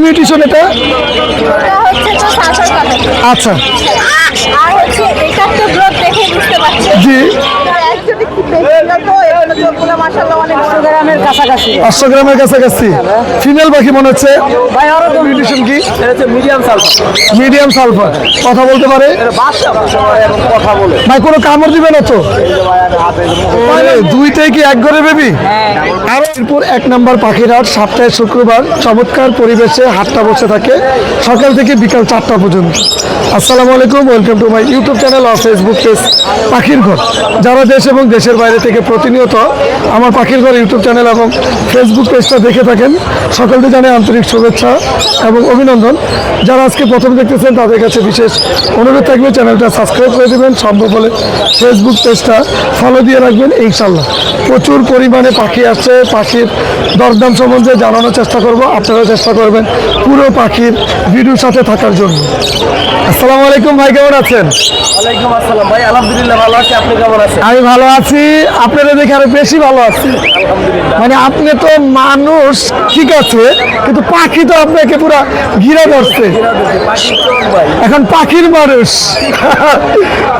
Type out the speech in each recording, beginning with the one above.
Mutation এটা? আচ্ছা। আর হচ্ছে এটা তো গ্রোথ দেখে বুঝতে পারছি জি অ্যাকচুয়ালি কি বেশি তো এগুলো চোখগুলো মাশাআল্লাহ অনেক বড় গ্রামের কাছাকাছি পাঁচশো গ্রামের কাছাকাছি। ফিমেল পাখি মনে হচ্ছে? ভাই কি? মিডিয়াম সালফার মিডিয়াম সালফার কথা বলতে পারে? এটা বাচ্চা এবং কথা বলে। ভাই কোনো কামড় দিবে না তো? দুইটাই কি এক ঘরে বেবি আর এরপর এক নাম্বার পাখির হাট সপ্তাহে শুক্রবার চমৎকার পরিবেশে হাটটা বসে থাকে। সকাল থেকে বিকাল চারটা পর্যন্ত। আসসালামু আলাইকুম welcome to my YouTube channel R Facebook page পাখির ঘর। যারা দেশ এবং দেশের বাইরে থেকে প্রতিনিয়ত আমার পাখির ঘর ইউটিউব চ্যানেল এবং ফেসবুক পেজটা দেখে থাকেন। সকলকে জানাই আন্তরিক শুভেচ্ছা এবং অভিনন্দন। যারা আজকে প্রথম দেখতেছেন তাদের কাছে বিশেষ অনুরোধ থাকবে চ্যানেলটা সাবস্ক্রাইব করে দেবেন। সম্ভব হলে ফেসবুক পেজটা ফলো দিয়ে রাখবেন ইনশাল্লাহ প্রচুর পরিমাণে পাখি আসছে। পাখির দরদাম সম্বন্ধে জানানোর চেষ্টা করব। আপনারা চেষ্টা করবেন পুরো পাখির ভিডিওর সাথে থাকার জন্য। আসসালামু আলাইকুম ভাই কেমন আছেন? ওয়ালাইকুম আসসালাম। ভাই আলহামদুলিল্লাহ ভালো আছি। আপনি কেমন আছেন? আমি ভালো আছি। আপনারা দেখে আরও বেশি ভালো আছি। মানে আপনি তো মানুষ ঠিক আছে কিন্তু পাখি তো আপনাকে পুরো ঘিরে ধরছে। এখন পাখির মানুষ।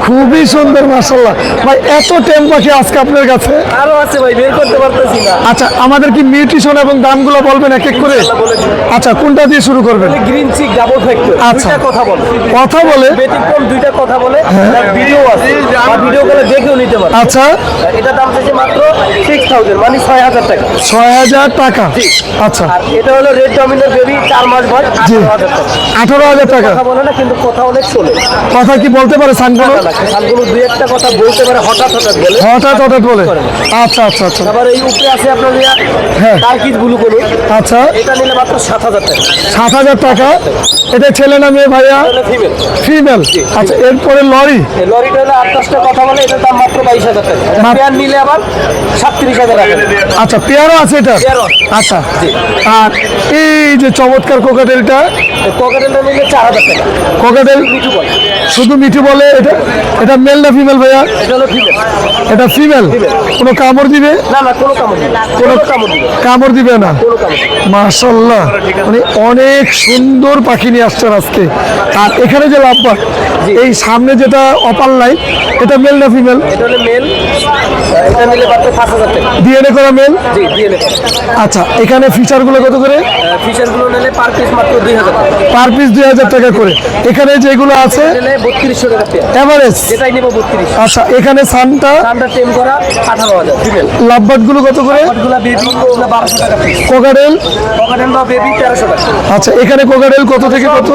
খুবই সুন্দর মাসাল্লাহ ভাই এত টেম পাখি আজকে আপনার কাছে? আরও আছে ভাই বের করতে পারতেছি না। আচ্ছা আমাদের কি মিউটিশন এবং দামগুলো বলবেন এক এক করে? আচ্ছা কোনটা দিয়ে শুরু করবেন? গ্রিন চিক ডাবল ফ্যাক্টর আচ্ছা। কথা বলে। কথা বলে? ব্যতিক্রম দুইটা কথা বলে। ভিডিও আছে। ভিডিও করে দেখেও নিতে পারে। আচ্ছা। এটা দাম হচ্ছে মাত্র সিক্স থাউজেন্ড মানে ছয় হাজার টাকা। ছয় হাজার টাকা? আচ্ছা। আর এটা হলো রেড ডমিনার বেবি চার মাস বয়স আঠারো হাজার টাকা। আঠারো হাজার টাকা। কথা বলে না কিন্তু কথা অনেক কথা কি বলতে পারে সানগুলো সালগুলো দুই একটা কথা বলতে পারে হঠাৎ হঠাৎ বলে। হঠাৎ হঠাৎ বলে। আচ্ছা আচ্ছা আচ্ছা। আবার এই উপরে আছে আপনার হ্যাঁ। টার্কিজ ব্লু করুন আচ্ছা। এটা নিলে মাত্র সাত হাজার টাকা। সাত হাজার টাকা। এটা ছেলে না মেয়ে ভাইয়া? ফিমেল ফিমেল আচ্ছা এরপরে লরি? এই লরিটা হলে আটটাশটা কথা বলে এটার দাম মাত্র বাইশ হাজার টাকা। নিলে আবার আচ্ছা পেয়ারও আছে এটা? আচ্ছা। আর এই যে চমৎকার কোকাটেলটা কোকাটেল শুধু মিঠু বলে। এটা এটা মেল না ফিমেল ভাইয়া? এটা ফিমেল কোনো কামড় দিবে? কোনো কামড় নেই দিবে না। নেই। মাশাল্লাহ মানে অনেক সুন্দর পাখি নিয়ে আসছেন আজকে। আর এখানে যে লাভবাগ এই সামনে যেটা অপার লাইন এটা মেল না ফিমেল এটা মেল এটা ডিএনএ করা মেল জি নেবে আচ্ছা এখানে ফিচারগুলো কত করে? ফিচারগুলো নিলে পার পিস মাত্র দুই হাজার টাকা। পার পিস দুই হাজার টাকা করে। এখানে যেগুলো আছে নিলে বত্রিশশো টাকা এভারেজ যেটাই নেব বত্রিশ। আচ্ছা এখানে সানটা দামটা টেম করা আঠারো হাজার। ফিমেল লাভবাটগুলো কত করে? গুলা বেবি ওগুলা বারোশো টাকা পিস কোকারেল পকেটেল বা বেবি তেরোশো টাকা। আচ্ছা এখানে কোকারেল কত থেকে কত?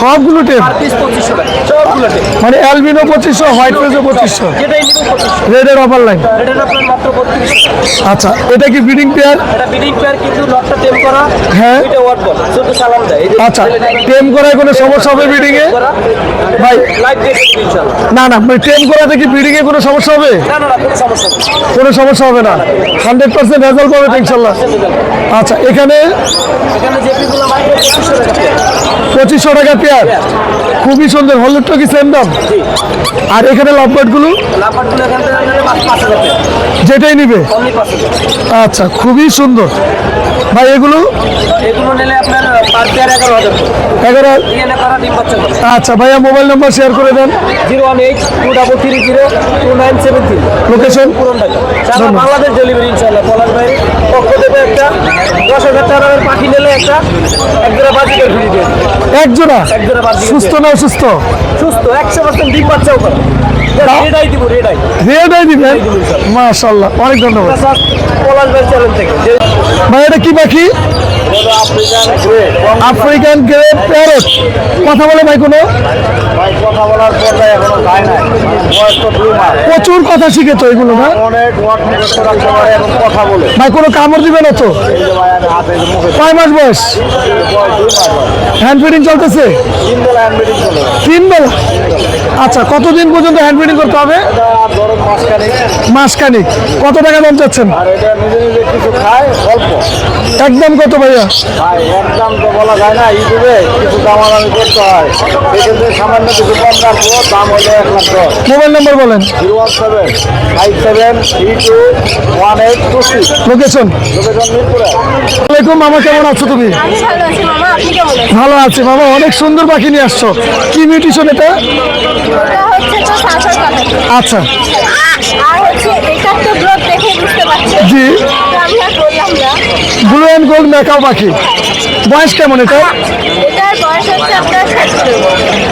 সবগুলো টেপ পার পিস পঁচিশশো টাকা। সবগুলো টেপ মানে অ্যালবিনো পঁচিশশো হোয়াইট পেজও পঁচিশশো। যেটাই নিবো পঁচিশশো। রেডের অপার লাইন এটার আপনার মাত্র বত্রিশশো আচ্ছা এটা কি ব্রিডিং পেয়ার এটা বিডিং পেয়ার কিন্তু লটটা টেম করা হ্যাঁ। ওয়াট বল শুধু সালাম দেয়। আচ্ছা টেম করায় কোনো সমস্যা হবে ব্রিডিং এ? ভাই। লাইভ দেখে ইনশাআল্লাহ। না না মানে টেম করাতে কি ব্রিডিং এ কোনো সমস্যা হবে? না না কোনো সমস্যা নেই কোনো সমস্যা হবে না। হান্ড্রেড পার্সেন্ট রেজাল্ট পাবে তো ইনশাল্লাহ আচ্ছা এখানে এখানে যে মাত্র পঁচিশশো টাকা পেয়ার পঁচিশশো টাকা পেয়ার খুবই সুন্দর হলুদটা কি সেম দাম? আর এখানে লাভবার্ডগুলো? যেটাই নিবে? আচ্ছা খুবই সুন্দর। ভাই এগুলো? এগারো বাচ্চা আচ্ছা ভাইয়া মোবাইল নাম্বার শেয়ার করে দেন। Zero one eight two double three zero two nine seven three. Location পুরন ঢাকা। সারা বাংলাদেশ ডেলিভারি ইনশাল্লাহ পক্ষ একটা দশ হাজার টাকার পাখি নিলে একটা এক জোড়া বাজিকার ফ্রি দিয়ে এক জোড়া এক জোড়া বাজিকার সুস্থ না অসুস্থ? সুস্থ একশো পার্সেন্ট ডিম বাচ্চাও করে। রেডাই দিব রেডাই রেডাই দিবেন? মাশাল্লাহ অনেক ধন্যবাদ। ভাই এটা কি পাখি? আফ্রিকান গ্রেট আফ্রিকান প্যারট কথা বলে ভাই কোনো? ভাই কথা না তো প্রচুর এগুলো না ভাই কোনো কামড় দিবে না তো? কয় মাস বয়স। হ্যান্ড ফিডিং চলতেছে তিন বেলা আচ্ছা কতদিন পর্যন্ত হ্যান্ড ফিডিং করতে হবে? মাসখানিক। কত টাকা দাম চাচ্ছেন? আর এটা নিজে নিজে কিছু খায় অল্প। একদম কত ভাইয়া? ভাই একদম তো বলা যায় না ইউটিউবে কিছু দামাদামি করতে হয়। সামান্য মোবাইল নাম্বার বলেন। One five seven three two one eight two six. Location location মিরপুরে। আসসালামাইকুম মামা কেমন আছো তুমি? ভালো আছি মামা আপনি ভালো আছে বাবা অনেক সুন্দর পাখি নিয়ে আসছো। কি মিউটিশন এটা? এটা হচ্ছে তো সাঁতার কাটা আচ্ছা। জি। ব্লু অ্যান্ড গোল্ড মেকাও পাখি। বয়স কেমন এটা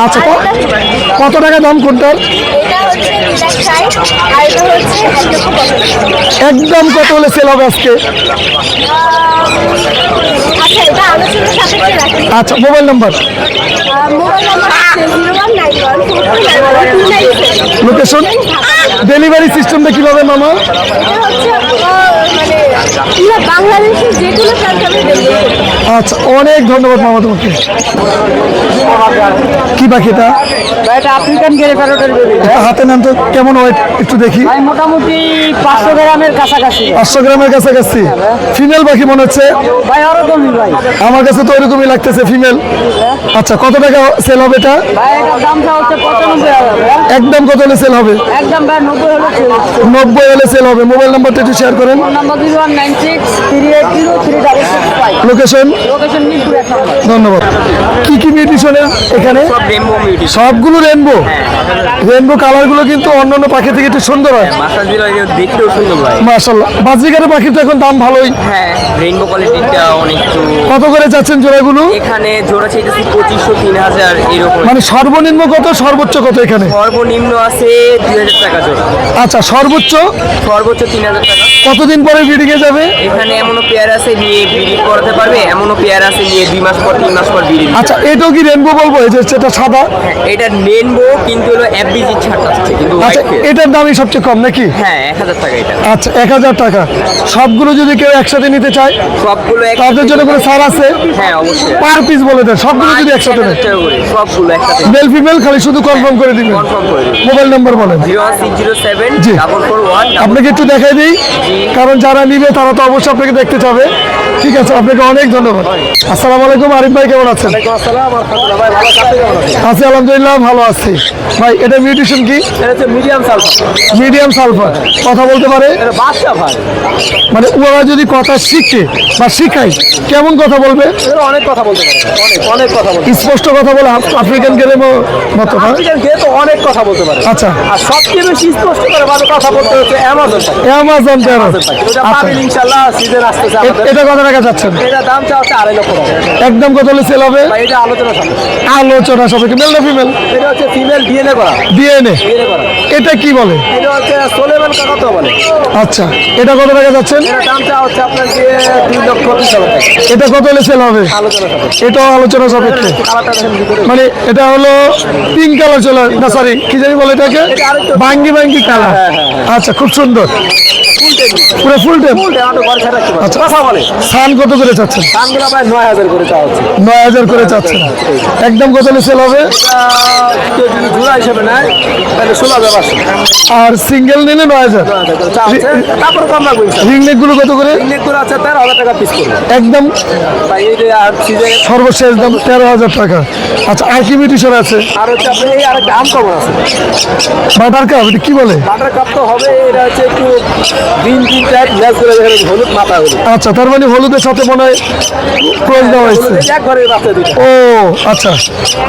আচ্ছা কত টাকা দাম কোনটার? একদম কত হলে সেল হবে আজকে? আচ্ছা মোবাইল নাম্বার লোকেশন ডেলিভারি সিস্টেমটা কীভাবে মামা বাংলাদেশের যে কোনো আচ্ছা অনেক ধন্যবাদ মামা তোমাকে। কি পাখি এটা? আফ্রিকান হাতে নেন তো কেমন ওয়েট একটু দেখি। মোটামুটি পাঁচশো গ্রামের কাছাকাছি। পাঁচশো গ্রামের কাছাকাছি। ফিমেল পাখি মনে হচ্ছে? ভাই ওরকমই ভাই। আমার কাছে তো ওইরকমই লাগতেছে ফিমেল আচ্ছা কত টাকা সেল হবে এটা। একদম কত হলে সেল হবে? একদম নব্বই হলে সেল হবে। মোবাইল নাম্বারটা একটু শেয়ার করেন। নাম্বার লোকেশন ধন্যবাদ। কি কি এখানে? সবগুলো রেনবো রেনবো কালারগুলো কিন্তু অন্যান্য পাখি থেকে একটু সুন্দর হয়। বাজরিকারের পাখির তো এখন দাম ভালোই। হ্যাঁ রেইনবো কোয়ালিটিটা অনেক কত করে যাচ্ছেন জোড়াগুলো? এখানে জোড়া চাইতেছি পঁচিশশো তিন হাজার এরকম। মানে সর্বনিম্ন কত সর্বোচ্চ কত এখানে? সর্বনিম্ন আছে দুই হাজার টাকা জোড়া। আচ্ছা সর্বোচ্চ? সর্বোচ্চ তিন হাজার টাকা। কতদিন পরে ব্রিডিং এ যাবে? এখানে এমনও পেয়ার আছে বিড়ি করাতে পারবে এমনও পেয়ার আছে নিয়ে দুই মাস পর তিন মাস পর বিড়ি আচ্ছা এটাও কি রেনবো বলব? এই যে সেটা সাদা? এটা রেনবো কিন্তু হলো এফবিজি ছাড় আসছে কিন্তু আচ্ছা এটার দামই সবচেয়ে কম নাকি? হ্যাঁ এক হাজার টাকা এটা। আচ্ছা এক হাজার টাকা। সবগুলো যদি কেউ একসাথে নিতে চায় সবগুলো তাদের জন্য কোনো ছাড় আছে? হ্যাঁ অবশ্যই। পার পিস বলে দেন সবগুলো যদি একসাথে সবগুলো একসাথে মেল ফিমেল খালি শুধু কনফার্ম করে দিবেন। কনফার্ম করে দিন মোবাইল নাম্বার বলেন। Zero six zero seven. Double four one আপনাকে একটু দেখাই দিই কারণ যারা নিবে তারা তো অবশ্যই আপনাকে দেখতে চাবে। ঠিক আছে আপনাকে অনেক ধন্যবাদ। আসসালামু আলাইকুম আরিফ ভাই কেমন আছেন? আছি আলহামদুলিল্লাহ ভালো আছি। ভাই এটা মিউটিশন কি? মিডিয়াম সালফার মিডিয়াম সালফার কথা বলতে পারে? মানে ওরা যদি কথা শিখে বা শিখায় কেমন কথা বলবে? অনেক কথা বলতে পারে অনেক কথা বলতে স্পষ্ট কথা বলে আফ- আফ্রিকান গেলে মতো আফ্রিকান গিয়ে তো অনেক কথা বলতে পারে। আচ্ছা। আর সবচেয়ে বেশি স্পষ্ট করে ভালো কথা বলতে হচ্ছে অ্যামাজন অ্যামাজন প্যারট অ্যামাজন পাখি ওটা পাবেন ইনশাল্লাহ সিজন আসতেছে এটা কত টাকা যাচ্ছেন এটা দাম চা আড়াই লক্ষ একদম কত হলে সেল হবে? আলোচনা সবাইকে মেল না ফিমেল এটা হচ্ছে ফিমেল ডিএনএ করা। ডিএনএ এটা কি বলে? এটা হচ্ছে সোলেমান কাকাতো বলে? আচ্ছা এটা কত টাকা যাচ্ছেন এটা কত হলে সেল হবে? এটাও আলোচনা সাপেক্ষে। মানে এটা হলো পিঙ্ক কালার চলে না সরি কি জানি বলে এটাকে? বাঙ্গি বাঙ্গি কালার হ্যাঁ, হ্যাঁ, আচ্ছা খুব সুন্দর। পুরো ফুল পারে আচ্ছা। সান কত করে চাচ্ছেন? দামগুলো ভাই নয় হাজার করে চাওয়া হচ্ছে। করে চাচ্ছেন। একদম কত হলে সেল হবে? জোড়া হিসেবে তাহলে আর সিঙ্গেল নিলে তারপর কম লাগবে গুলো কত করে? আছে টাকা পিস একদম ভাই এই যে আর সিজে সর্বশেষ দাম তেরো হাজার টাকা। আচ্ছা আর কি মিউটিশন আছে? আর হচ্ছে আপনি এই আছে। বাটার কাপ এটা কি বলে? বাটার কাপ তো হবে এটা হচ্ছে একটু টাইপ লেস করে হলুদ মাথা হলুদ। আচ্ছা তার মানে হলুদের সাথে মনে হয় ক্রস দেওয়া হয়েছে। ও আচ্ছা।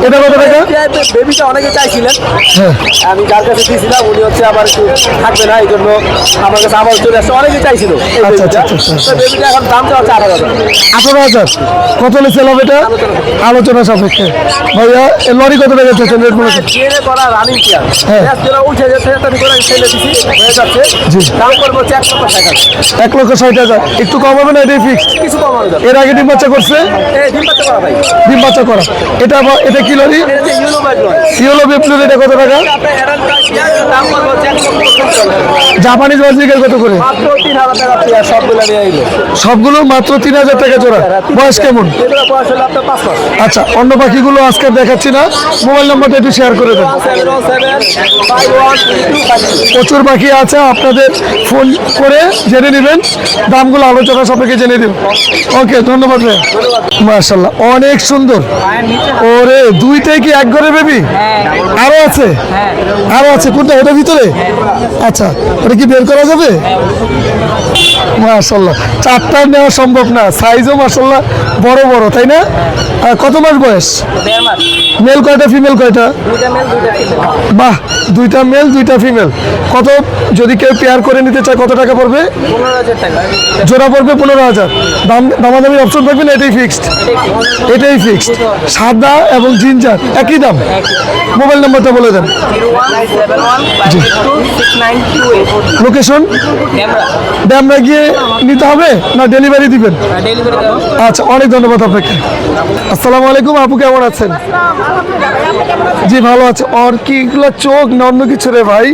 এটা কত টাকা? বেবিটা অনেকে চাইছিলেন। হ্যাঁ। আমি যার কাছে দিয়েছিলাম উনি হচ্ছে আবার একটু থাকবে না এই জন্য আমার কাছে আবার চলে আসছে। অনেকে চাইছিল আচ্ছা, বেবিটা আচ্ছা, আচ্ছা, আচ্ছা। বেবিটা এখন দাম চাওয়া চার হাজার আঠারো হাজার। কত এটা? আলোচনা সাপেক্ষে। ভাইয়া এ লরি কত টাকা চাচ্ছেন রেট মনে ডিএনএ করা রানিং চেয়ার হ্যাঁ। উঠে হয়ে দাম করব এক লক্ষ ষাট হাজার। একটু কম হবে না এটাই ফিক্সড কিছু কম হবে এর আগে ডিম বাচ্চা করছে? ডিম পাচ্ছে করা ভাই। ডিম বাচ্চা করা। এটা এটা কি লরি? ইয়েলো বেপলুর এটা কত টাকা। জাপানিজ বাজিকার কত? করে? সবগুলো মাত্র তিন হাজার টাকা জোড়া। বয়স কেমন? এগুলো বয়স মাস। আচ্ছা অন্য পাখিগুলো আজকে দেখাচ্ছি না। মোবাইল নাম্বারটা একটু শেয়ার করে দেন। প্রচুর পাখি আছে আপনাদের ফোন করে জেনে নেবেন। দামগুলো আলোচনা সাপেক্ষে জেনে দেব ওকে ধন্যবাদ ভাই। মার্শাল্লাহ অনেক সুন্দর। ওরে, দুইটাই কি এক ঘরে বেবি আরও আছে? আরও আছে, কোনটা ওটার ভিতরে? আচ্ছা ওটা কি বের করা যাবে? মার্শাল্লাহ চারটা নেওয়া সম্ভব না সাইজও মার্শাল্লাহ বড় বড়, তাই না? কত মাস বয়স? মেল কয়টা ফিমেল কয়টা? বাহ, দুইটা মেল দুইটা ফিমেল কত, যদি কেউ পেয়ার করে নিতে চায়, কত টাকা পড়বে? জোড়া পড়বে পনেরো হাজার। দাম দামাদামি অপশন থাকবে না এটাই ফিক্সড এটাই ফিক্সড সাদা এবং জিঞ্জার একই দাম। মোবাইল নাম্বারটা বলে দেন। এইট লোকেশন ড্যামরা গিয়ে নিতে হবে না ডেলিভারি দিবেন? আচ্ছা অনেক ধন্যবাদ আপনাকে। আসসালামু আলাইকুম আপু কেমন আছেন? জি ভালো আছে। আর কি এগুলো চোখ না অন্য কিছু রে ভাই?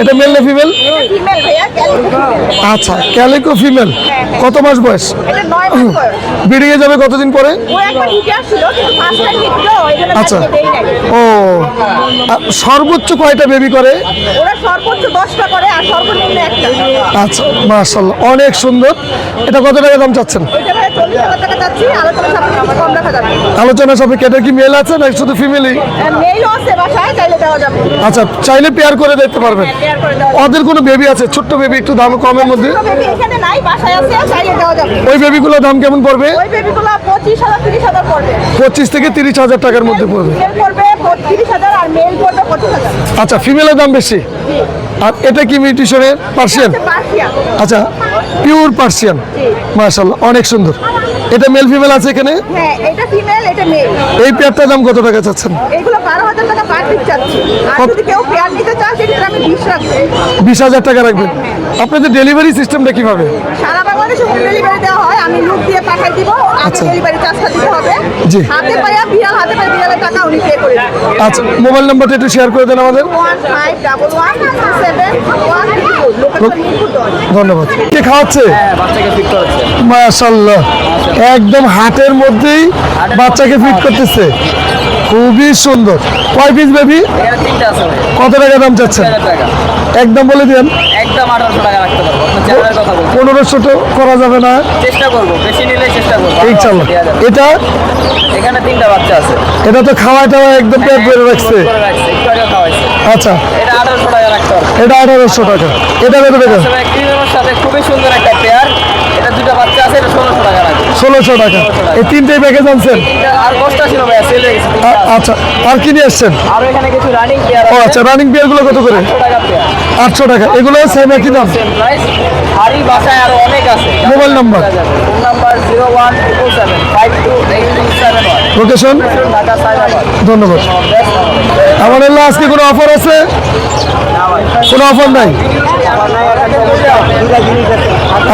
এটা মেল না ফিমেল আচ্ছা ক্যালিকো ফিমেল কত মাস বয়স? বেরিয়ে যাবে কতদিন পরে? আচ্ছা। ও সর্বোচ্চ কয়টা বেবি করে? আচ্ছা মার্শাল্লাহ অনেক সুন্দর। এটা কত টাকা দাম চাচ্ছেন? আলোচনা সাপেক্ষে সাপেক্ষে এটা কি মেল আছে না শুধু ফিমেলই আচ্ছা চাইলে পেয়ার করে দেখতে পারবেন। যাবে। ওদের কোনো বেবি আছে? ছোট্ট বেবি একটু দাম কমের মধ্যে? ওই বেবিগুলোর দাম কেমন পড়বে? পঁচিশ থেকে তিরিশ হাজার টাকার মধ্যে পড়বে। আচ্ছা ফিমেলের দাম বেশি? আর এটা কি মিউটিশনের পার্সিয়ান আচ্ছা পিওর পার্সিয়ান মার্শাল্লাহ অনেক সুন্দর। এটা মেল ফিমেল আছে এখানে? হ্যাঁ এটা ফিমেল এটা মেল এই পেয়ারটার দাম কত টাকা চাচ্ছেন? এগুলো বারো হাজার টাকা পার পিস চাচ্ছি। আর যদি কেউ পেয়ার নিতে চান সেক্ষেত্রে আমি বিশ রাখব। বিশ হাজার টাকা রাখবেন। আপনাদের ডেলিভারি সিস্টেমটা কীভাবে? সারা বাংলাদেশে হোম ডেলিভারি দেওয়া হয়। আমি লুক দিয়ে পাঠাই দিব। আচ্ছা। ডেলিভারি চার্জটা দিতে হবে। জি। হাতে পাইয়া বিড়াল হাতে পাই বিড়ালের টাকা উনি পে করে দেবেন আচ্ছা মোবাইল নাম্বারটা একটু শেয়ার করে দেন আমাদের। One five double one seven one location Mirpur দশ। ধন্যবাদ। কে খাওয়াচ্ছে? হ্যাঁ বাচ্চাকে ফিট করাচ্ছে মাশাল্লাহ একদম হাটের মধ্যেই বাচ্চাকে ফিট করতেছে। খুবই সুন্দর। কয় পিস বেবি কত টাকা দাম চাচ্ছেন? একদম বলে দেন। পনেরোশো তো করা যাবে না। চেষ্টা করব বেশি নিলে চেষ্টা করব এটা? এখানে তিনটা বাচ্চা আছে এটা তো খাওয়া টাওয়া একদম পেট রাখছে। আচ্ছা। এটা আঠারোশো টাকা। রাখতে এটা আঠারোশো টাকা এটা কত টাকা? খুবই সুন্দর একটা পেয়ার এটা দুটো বাচ্চা আছে এটা ষোলোশো টাকা রাখবে ষোলোশো টাকা। এই তিনটেই প্যাকেজ আনছেন? আচ্ছা আর কি নিয়ে এসছেন ও আচ্ছা রানিং বিয়ারগুলো কত করে? আটশো টাকা এগুলো সেম একই দাম? Mobile number? লোকেশন ধন্যবাদ। আমার আজকে কোনো অফার আছে? কোনো অফার নাই?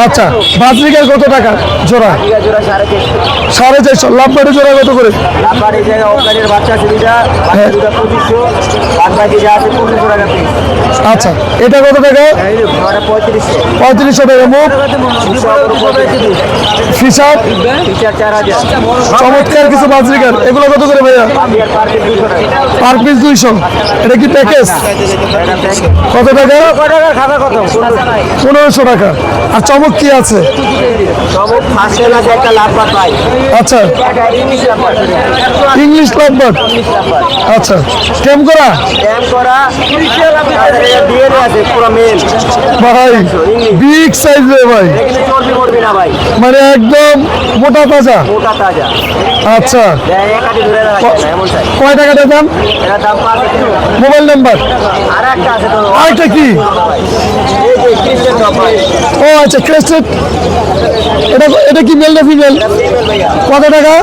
আচ্ছা বাজরিকার কত টাকা জোড়া? সাড়ে চারশো। লাভ বাড়ি জোড়া কত করে? হ্যাঁ। আচ্ছা এটা কত টাকা? পঁয়ত্রিশশো টাকা। মুখ ফিসার চমৎকার কিছু বাজরিকার। এগুলো কত করে ভাইয়া? পার পিস দুইশো। এটা কি প্যাকেজ? কত টাকা? পনেরোশো টাকা। আর চমক কি আছে? আচ্ছা। ইংলিশ লাভবার্ড আচ্ছা। কেম করা? ভাই বিগ সাইজ রে ভাই। মানে একদম মোটা তাজা। আচ্ছা। কয় টাকাটা দাম? Mobile number? আরেকটা কি? ও আচ্ছা ক্রেস্টেড এটা এটা কি মেল না ফিমেল কত টাকা?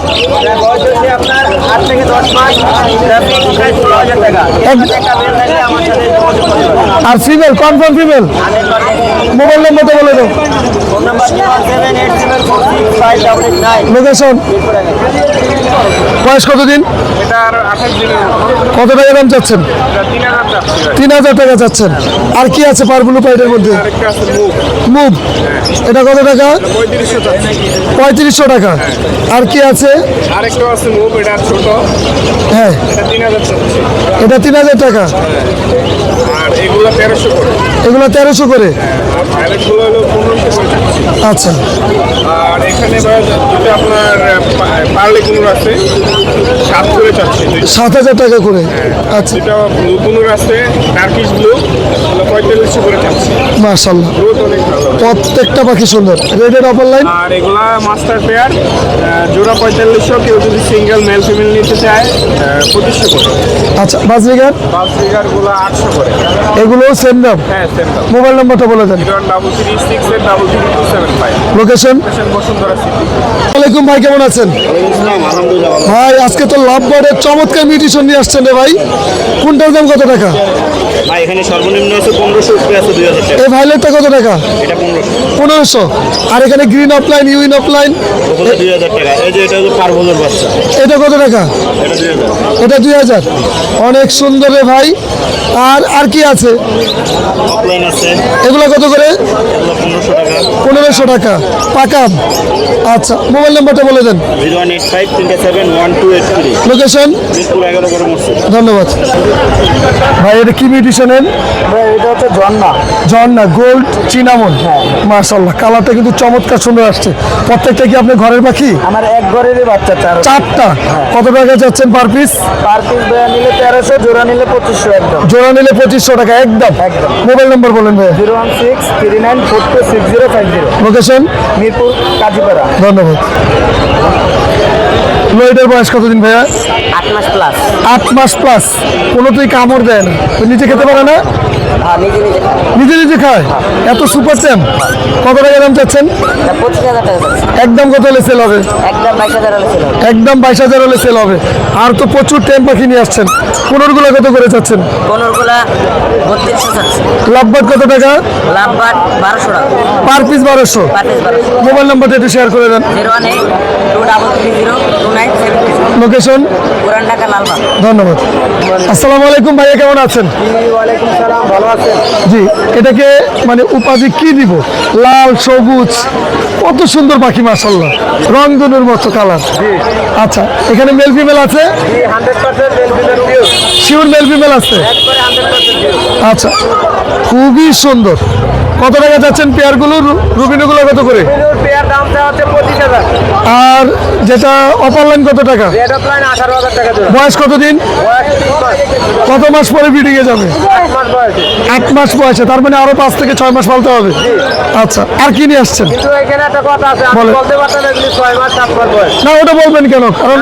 আর ফিমেল কনফার্ম ফিমেল মোবাইল নাম্বারটা বলে নাইন লোকেশন বয়স কতদিন? কত টাকা দাম চাচ্ছেন? তিন হাজার টাকা চাচ্ছেন। আর কি আছে পারগুলো পাইটের মধ্যে আরেকটা আছে মুভ। এটা কত টাকা? পঁয়ত্রিশশো টাকা। আর কি আছে? হ্যাঁ। এটা তিন হাজার টাকা। এগুলো তেরোশো করে। আচ্ছা। আর এখানে যেটা আপনার পার্লে কুনুর আছে সাত করে চাচ্ছি। সাত হাজার টাকা করে? আচ্ছা। যেটা ব্লু কুনুর আছে টার্কিশ ব্লু পঁয়তাল্লিশশো করে চাচ্ছি। মার্শাল্লাহ প্রত্যেকটা পাখি সুন্দর। রেডের অপার লাইন আর এগুলা মাস্টার পেয়ার জোড়া পঁয়তাল্লিশশো কেউ যদি সিঙ্গেল মেল ফিমেল নিতে চায় পঁচিশশো করে। আচ্ছা বাজরিগার? পাঁচ ফিগারগুলো আটশো করে। এগুলো সেম দাম? হ্যাঁ সেম দাম। মোবাইল নাম্বারটা বলে দেন। Double three six eight double three two seven five location Bashundhara city ওয়ালাইকুম ভাই কেমন আছেন? ভাই আজকে তো লাভ বার্ডের চমৎকার মিউটিশন নিয়ে আসছেন রে ভাই। কোনটার দাম কত টাকা? ভাই এখানে সর্বনিম্ন আছে পনেরোশো উপরে আছে দুই হাজার টাকা। এই ভাইলেটটা টাকা? পনেরোশো। আর এখানে গ্রিন অফলাইন ইউইন অফলাইন এটা কত টাকা? এটা দুই হাজার। অনেক সুন্দর রে ভাই। আর আর কি আছে? এগুলো কত করে? পনেরোশো টাকা। পাকাম আচ্ছা মোবাইল নাম্বারটা বলে দেন। লোকেশন ধন্যবাদ। ভাই এটা কি মিউটিশনের এটা হচ্ছে ঝর্ণা। ঝর্ণা গোল্ড চিনামন মার্শাল্লাহ কালারটা কিন্তু চমৎকার সুন্দর আসছে। প্রত্যেকটা কি আপনার ঘরের পাখি? আমার এক ঘরেরই বাচ্চা চার চারটা? কত টাকা যাচ্ছেন পার পিস পার পিস নিলে তেরোশো জোড়া নিলে পঁচিশশো একদম। জোড়া নিলে পঁচিশশো টাকা একদম। একদম। মোবাইল নাম্বার বলেন ভাই zero one six three nine four two six zero five zero. Location Mirpur Kazipara. ধন্যবাদ। লইটার বয়স কতদিন ভাইয়া? আট মাস প্লাস আট মাস প্লাস কোনো তুই কামড় দেয় না। নিজে খেতে পারে না? হ্যাঁ নিজে নিজে নিজে খায়? এত সুপার চ্যাম কত টাকা দাম চাচ্ছেন? একদম কত হলে সেল হবে? একদম বাইশ হাজার হলে সেল হবে। আর তো প্রচুর টেম পাখি নিয়ে আসছেন। পনেরোগুলো কত করে চাচ্ছেন? লাভবাদ কত টাকা? লাভ বারোশো পার পিস বারোশো। পার পিস বারোশো। মোবাইল নাম্বারটা একটু শেয়ার করে দেন। লোকেশন পুরান ঢাকা লালবাগ। ধন্যবাদ। আসসালামু আলাইকুম ভাইয়া কেমন আছেন? জি এটাকে মানে উপাধি কি দিব? লাল সবুজ কত সুন্দর পাখি মাসাল্লাহ রংধনুর মতো কালার আচ্ছা এখানে মেল ফিমেল আছে? শিউর মেল ফিমেল আছে? আচ্ছা খুবই সুন্দর। কত টাকা যাচ্ছেন পেয়ারগুলো? রুবিনগুলো কত করে? আর যেটা অপার লাইন কত টাকা? বয়স কতদিন? কত মাস পরে বিডিং এ যাবে? এক মাস বয়সে। আট মাস বয়সে তার মানে আরও পাঁচ থেকে ছয় মাস পালতে হবে। আচ্ছা আর কি নিয়ে আসছেন? না ওটা বলবেন কেন? কারণ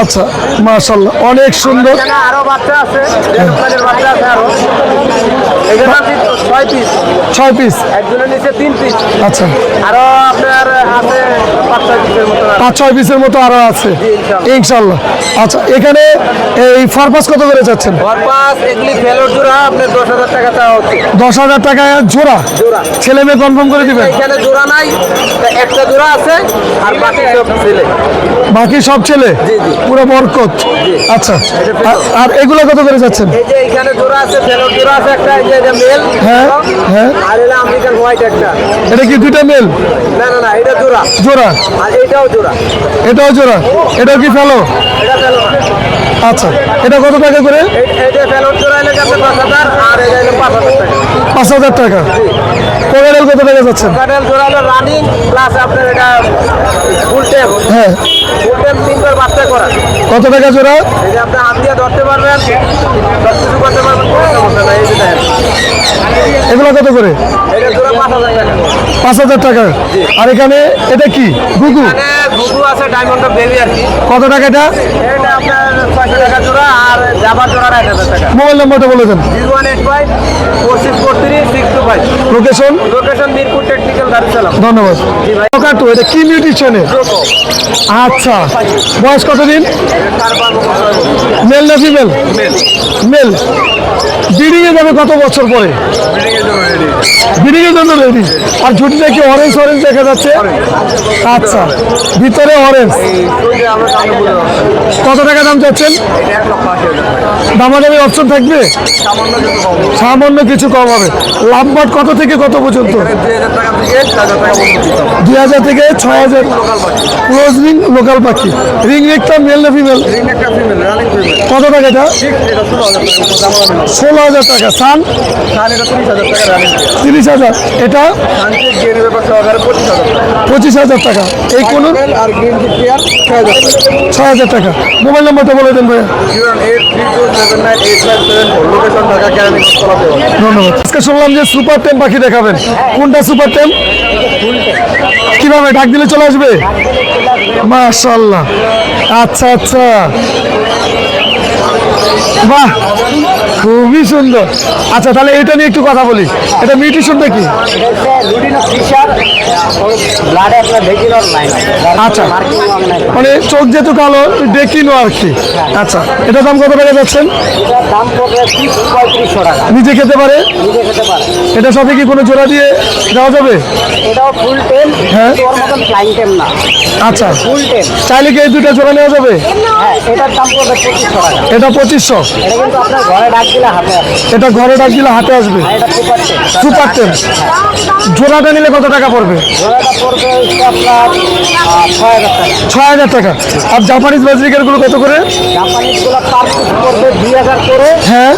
আচ্ছা মাশাল্লাহ অনেক সুন্দর। আরও বাচ্চা আছে দেড় বাচ্চা আছে আরও। ছয় পিস ছয় পিস একজনের নিচে তিন পিস আচ্ছা। আরও আপনার পাঁচ ছয় পিসের মতো আরও আছে। ইনশাল্লাহ। আচ্ছা এখানে এই ফারপাস কত করে যাচ্ছেন? দশ হাজার টাকা জোড়া? জোড়া। ছেলে মেয়ে কনফার্ম করে দিবেন? এখানে জোড়া নাই একটা জোড়া আছে আর বাকি সব ছেলে। বাকি সব ছেলে? পুরো বরকত। আচ্ছা আর- এগুলো কত করে যাচ্ছেন? এই যে এখানে জোড়া আছে ফেলোর জোড়া আছে একটা এই যে এটা মেল হ্যাঁ, হ্যাঁ। আর আমেরিকান হোয়াইট একটা। এটা কি দুইটা মেল না না না এটা জোড়া। জোড়া। আর এটাও জোড়া। এটাও জোড়া। এটাও কি ফেলো? এটা ফেলো আচ্ছা এটা কত টাকা করে? এটা পাঁচ হাজার এটা টাকা। কোকারেল কত টাকা যাচ্ছে? রানিং প্লাস আপনার এটা ফুল টেপ হ্যাঁ। ফুল টেপ তিনবার বাচ্চা করা। কত টাকা জোড়া? এই যে আপনি হাত দিয়ে ধরতে পারবেন কিছু করতে পারবেন কোনো সমস্যা নাই এই যে দেখেন। এগুলো কত করে? এটা পাঁচ হাজার টাকা। আর এখানে এটা কি? গুগু ঘুঘু আছে ডায়মন্ড বেবি আর কি। কত টাকা এটা? এটা আপনার ছয়শো টাকা জোড়া। মোবাইল নাম্বারটা বলে দেন। Location? Location Mirpur technical Darussalam. ধন্যবাদ। কাটু এটা কি মিউটিশনের আচ্ছা। বয়স কতদিন? মেল না ফিমেল মেল ব্রিডিং এ যাবে কত বছর পরে? ব্রিডিং এর জন্য রেডি আর ঝুটিটা কি অরেঞ্জ অরেঞ্জ দেখা যাচ্ছে? আচ্ছা ভিতরে অরেঞ্জ কত টাকা দাম চাচ্ছেন? দামাদামি অপশন থাকবে? সামান্য কিছু কম হবে। লাভবাট কত থেকে কত পর্যন্ত? দুই হাজার থেকে ছয় হাজার। ক্লোজ রিং লোকাল পাখি। রিং রেকটা মেল না ফিমেল কত টাকা এটা? ষোলো হাজার টাকা সান। তিরিশ হাজার এটা পঁচিশ হাজার টাকা। এই কোন ছয় হাজার টাকা। মোবাইল নাম্বারটা বলে দেন ভাইয়া। ধন্যবাদ। আজকে শুনলাম যে সুপার টেম পাখি দেখাবেন। কোনটা সুপার টেম? কীভাবে? ডাক দিলে চলে আসবে? মাশাল্লাহ আচ্ছা আচ্ছা। বাহ! খুবই সুন্দর। আচ্ছা তাহলে এটা নিয়ে একটু কথা বলি। এটা আপনার ভেজিনর নাই আচ্ছা মানে চোখ যেহেতু কালো ডেকিনো আর কি। আচ্ছা এটা দাম কত টাকা যাচ্ছেন? নিজে খেতে পারে? এটা সাথে কি কোনো জোড়া দিয়ে দেওয়া যাবে? হ্যাঁ। আচ্ছা চাইলে কি এই দুইটা জোড়া নেওয়া যাবে? হ্যাঁ এটা পঁচিশশো। এটা ঘরে ডাক হাতে আসবে। সুপার টেন জোড়াটা নিলে কত টাকা পড়বে? ছয় হাজার টাকা। আর জাপানিজ বাজরিকারগুলো কত করে? হ্যাঁ।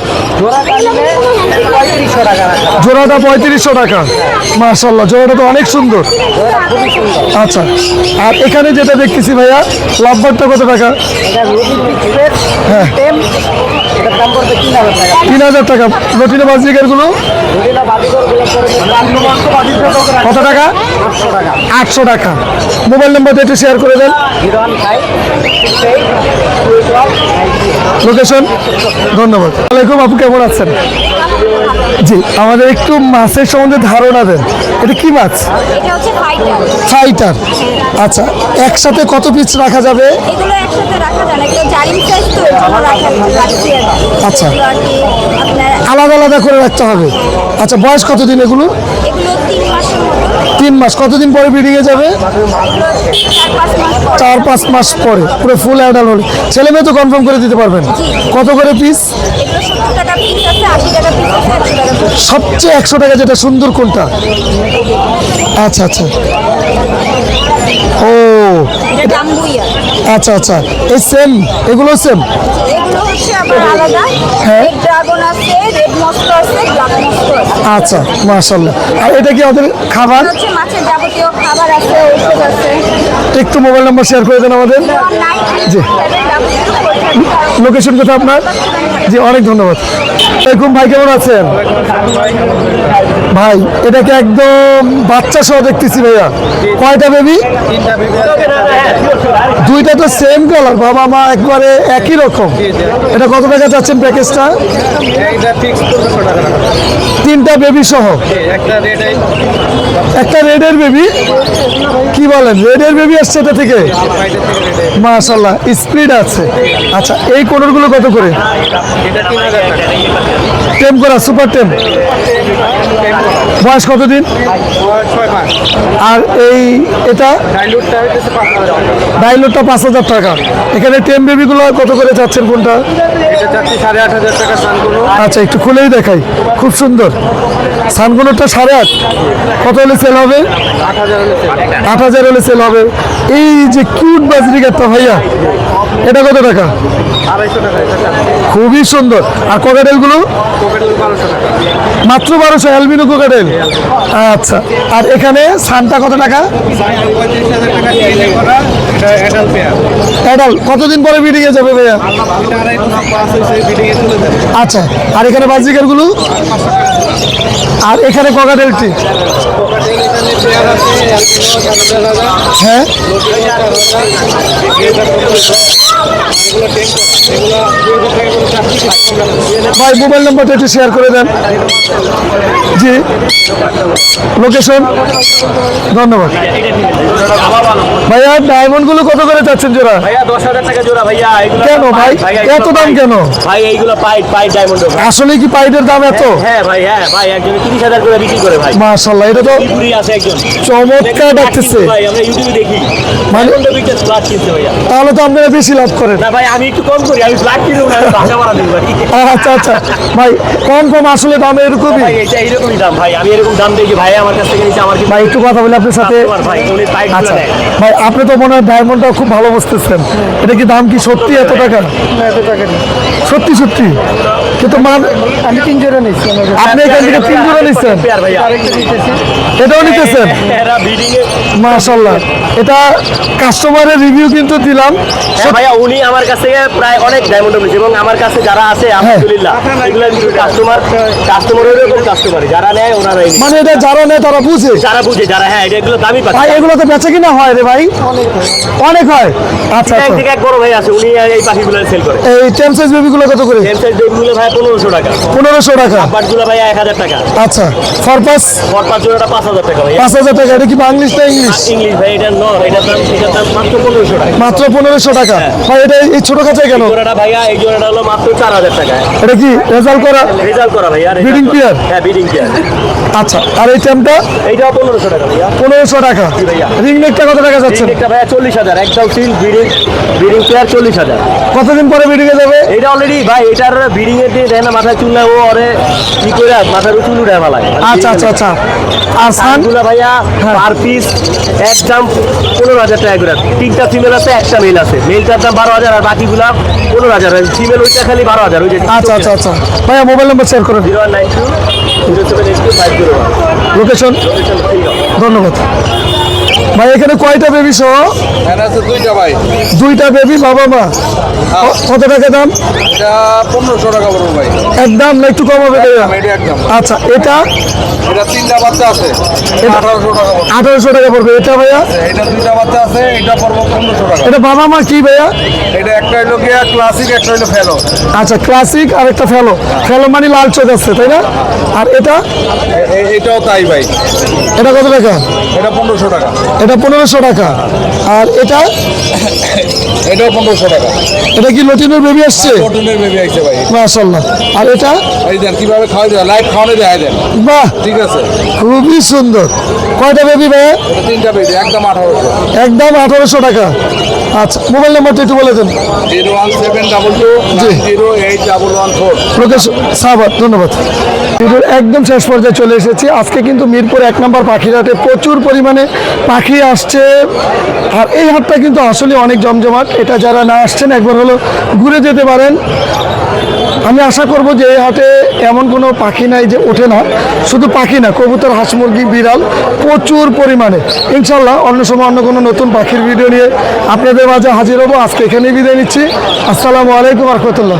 জোড়াটা পঁয়ত্রিশশো টাকা মার্শাল্লাহ জোড়াটা তো অনেক সুন্দর। আচ্ছা আর এখানে যেটা দেখতেছি ভাইয়া লাভবারটা কত টাকা? এটা তিন হাজার টাকা। বাদিগরগুলো পড়বে কত টাকা? আটশো টাকা। মোবাইল নাম্বারটা একটু শেয়ার করে দেন। লোকেশন ধন্যবাদ। ওয়ালাইকুম আপু কেমন আছেন? জি, আমাদের একটু মাছের সম্বন্ধে ধারণা দেন। এটা কি মাছ? এটা হচ্ছে ফাইটার ফাইটার আচ্ছা একসাথে কত পিস রাখা যাবে? এগুলো একসাথে রাখা যায় না এগুলো জারিম সাইজ তো এর রাখা রাখছি আচ্ছা। আলাদা আলাদা করে রাখতে হবে। আচ্ছা বয়স কতদিন এগুলো এগুলো মাসের তিন মাস কতদিন পরে বেরিয়ে যাবে? চার পাঁচ মাস পর পরে ফুল অ্যাডাল হলে। ছেলে মেয়ে তো কনফার্ম করে দিতে পারবেন। কত করে পিস সবচেয়ে একশো টাকা যেটা সুন্দর কোনটা? আচ্ছা আচ্ছা। ও। এটা ডাম্বুইয়া আচ্ছা আচ্ছা। এই সেম এগুলো সেম এগুলো হচ্ছে আলাদা। হ্যাঁ। ড্রাগন আছে রেড মস্কো আছে ব্ল্যাক মস্কো আছে। আচ্ছা মাশাল্লাহ আর এটা কি ওদের খাবার? হচ্ছে মাছের যাবতীয় খাবার আছে ওষুধ আছে। একটু মোবাইল নাম্বার শেয়ার করে দেন আমাদের। জি। লোকেশন কোথায় আপনার? জি, অনেক ধন্যবাদ। এরকম ভাই কেমন আছেন? ভাই, এটাকে একদম বাচ্চা সহ দেখতেছি ভাইয়া। কয়টা বেবি দুইটা তো সেম কালার বাবা মা একবারে একই রকম। এটা কত টাকা চাচ্ছেন প্যাকেজটা? তিনটা বেবি সহ? একটা একটা রেডের বেবি কি বলেন রেডের বেবি আসছে এটা থেকে? মাশাল্লাহ স্পিড আছে। আচ্ছা এই কোনরগুলো কত করে? টেম করা, সুপার টেম। বয়স কতদিন? আর এই এটা? ডাইলোডটা পাঁচ হাজার টাকা। এখানে টেম বেবিগুলো কত করে চাচ্ছেন কোনটা? আচ্ছা একটু খুলেই দেখাই। খুব সুন্দর। সানগুলোটা সাড়ে আট। কত হলে সেল হবে? আট হাজার হলে সেল হবে। এই যে কিউট বাজরিকারটা ভাইয়া, এটা কত টাকা? খুবই সুন্দর। আর কোকাটেলগুলো? পকেট মাত্র বারোশো অ্যালবিনো কোকাটেল? আচ্ছা আর এখানে সানটা কত টাকা? অ্যাডাল কতদিন পরে বেরিয়ে যাবে ভাইয়া? বিডিংয়ে আচ্ছা আর এখানে বাজরিকারগুলো আর এখানে কোকাটেলটি? হ্যাঁ। ভাই মোবাইল নাম্বারটা একটু শেয়ার করে দেন। জি। লোকেশন ধন্যবাদ। ভাইয়া ডায়মন্ডগুলো কত করে চাচ্ছেন জোড়া? ভাইয়া দশ হাজার টাকা জোড়া ভাইয়া কেন ভাই? এত দাম কেন? ভাই এইগুলো পাইট পাইট ডায়মন্ড আসলে কি পাইটের দাম এত? হ্যাঁ ভাই হ্যাঁ ভাই একজন করে বিক্রি করে ভাই। এটা তো আছে একজন। চমৎকার ডাকতেছে। ভাই আমরা ইউটিউবে দেখি। মানে- তাহলে তো আপনারা বেশি লাভ করেন। না ভাই আমি একটু কম করি আমি কিনবো না আচ্ছা আচ্ছা। ভাই কম কম আসলে দাম এরকমই। এটা এইরকমই দাম ভাই আমি এরকম দাম দেখি ভাই আমার কাছ থেকে নিচ্ছে আমার ভাই একটু কথা বলে আপনার সাথে। ভাই আচ্ছা ভাই আপনি তো মনে হয় ডায়মন্ডটা খুব ভালো বুঝতেছেন। এটা কি দাম কি সত্যি এত টাকা সত্যি সত্যি? কিন্তু মান আমি তিন জোড়া নিচ্ছি আপনি এখান থেকে তিন জোড়া নিচ্ছেন এটাও নিতেছেন? বিডিং এ মাশাল্লাহ এটা কাস্টমারের রিভিউ কিন্তু দিলাম। হ্যাঁ ভাইয়া উনি আমার কাছ থেকে প্রায় অনেক ডায়মন্ড নিয়েছে এবং আমার কাছে যারা আছে আলহামদুলিল্লাহ এগুলো কাস্টমার কাস্টমারের এবং কাস্টমার যারা নেয় মানে এটা যারা নেয় তারা বুঝে। যারা বুঝে যারা হ্যাঁ এটা এগুলো দামি পাচ্ছে ভাই এগুলো তো বেচে কিনা হয় রে ভাই? অনেক হয়। আচ্ছা এক আচ্ছা। থেকে এক বড় ভাই আছে উনি এই পাখিগুলো সেল করে। এই টেম সাইজ বেবিগুলো কত করে? এম সাইজ বেবিগুলো ভাই পনেরোশো টাকা। পনেরোশো টাকা। বাটগুলো ভাই এক হাজার টাকা। আচ্ছা ফরপাস ফর পাঁচ জোড়াটা পাঁচ হাজার টাকা ভাই। পাঁচ হাজার টাকা এটা কি বাংলিশ না ইংলিশ ইংলিশ ভাই এটা ন এটার দাম মাত্র পনেরোশো টাকা। মাত্র পনেরোশো টাকা। ভাই এটা এই ছোট কাছে কেন? জোড়াটা ভাইয়া এই জোড়াটা হলো মাত্র চার হাজার টাকা এটা কি রেজাল্ট করা? রেজাল্ট করা ভাইয়া result Breeding করা। pair? হ্যাঁ বিডিং পেয়ার আচ্ছা আর এই টেমটা এইটাও পনেরোশো টাকা ভাইয়া। পনেরোশো টাকা। রিং নেকটা কত টাকা যাচ্ছে? একটা ভাইয়া চল্লিশ হাজার। একটাও সিল ব্রিডিং ব্রিডিং পেয়ার চল্লিশ হাজার। কতদিন পরে বেরিয়ে যাবে? এটা অলরেডি ভাই এটার ব্রিডিং এর দিয়ে দেয় না মাথায় চুল ও ওরে কি করে মাথার চুল উঠে ফেলায়। আচ্ছা আচ্ছা আচ্ছা। আর সানগুলা ভাইয়া পার পিস একদম পনেরো হাজার টাকা করে। তিনটা ফিমেল আছে একটা মেল আছে। মেলটার দাম বারো হাজার আর বাকিগুলা পনেরো হাজার। ফিমেল ওইটা খালি বারো হাজার ওই যে আচ্ছা আচ্ছা আচ্ছা। ভাইয়া মোবাইল নাম্বার শেয়ার করেন জিরো নাইন টু লোকেশন ধন্যবাদ। ভাই এখানে কয়টা বেবি সহ? দুইটা ভাই। দুইটা বেবি বাবা মা কত টাকা দাম? এটা পনেরোশো টাকা পড়বে ভাই। একদম না একটু কম হবে আচ্ছা এটা? এটা তিনটা বাচ্চা আছে। আঠারোশো টাকা আঠারোশো টাকা পড়বে। এটা ভাইয়া? এটা দুইটা বাচ্চা আছে এটা পড়ব পনেরোশো টাকা। এটা বাবা মা কি ভাইয়া? এটা একটা হইল গিয়া ক্লাসিক একটা হইল ফেলো আচ্ছা ক্লাসিক আর একটা ফেলো ফেলো মানে লাল চোখ আছে তাই না? আর এটা? এটাও তাই ভাই। এটা কত টাকা? এটা পনেরোশো টাকা। এটা পনেরোশো টাকা। আর এটা? এটাও পনেরোশো টাকা। এটা কি লটিনের বেবি আসছে? প্রোটিনের বেবি আইছে ভাই। মাশাল্লাহ আর এটা? এই দেন কীভাবে খাওয়াই দেয় লাইট খাওয়ানো দেয় দেন। বাহ! ঠিক আছে। খুবই সুন্দর। কয়টা বেবি ভাইয়া? এটা তিনটা বেবি একদম আঠারোশো। একদম আঠারোশো টাকা। আচ্ছা মোবাইল নাম্বারটা একটু বলে দেন। Zero one seven double two zero eight double one four. Location ধন্যবাদ। ভিডিওর একদম শেষ পর্যায়ে চলে এসেছি। আজকে কিন্তু মিরপুর এক নম্বর পাখির হাটে প্রচুর পরিমাণে পাখি আসছে। আর এই হাটটা কিন্তু আসলে অনেক জমজমাট। এটা যারা না আসছেন একবার হলো, ঘুরে যেতে পারেন। আমি আশা করব যে এই হাটে এমন কোনো পাখি নাই যে ওঠে না। শুধু পাখি না, কবুতর, হাঁস, মুরগি, বিড়াল প্রচুর পরিমাণে। ইনশাল্লাহ অন্য সময় অন্য কোনো নতুন পাখির ভিডিও নিয়ে আপনাদের মাঝে হাজির হব। আজকে এখানেই বিদায় নিচ্ছি। আসসালামু আলাইকুম রহমতুল্লাহ।